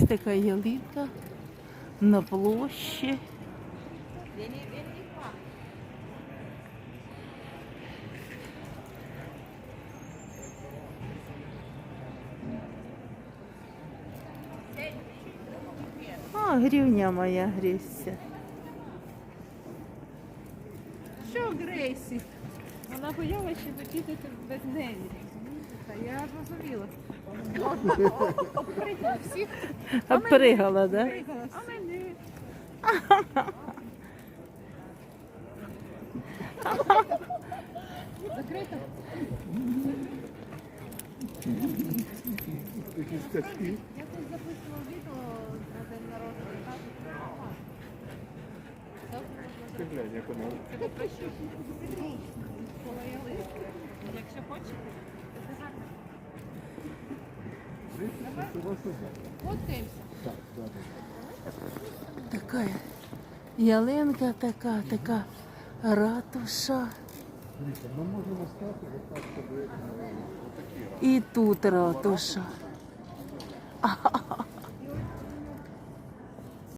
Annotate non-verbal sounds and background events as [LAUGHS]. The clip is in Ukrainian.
Ось така ялинка на площі. А, гривня моя грівся. Що Грейсі? Вона боялася, що почистити без неї. Я зрозуміла. Обкрикала [LAUGHS] всіх, Обпригала, пригала. А мене. Закрито? Скачки. Я тут записувала відео на день народження. Ти глянь, як краще. Якщо хочете, Така ялинка така, така ратуша. Стати отак собі,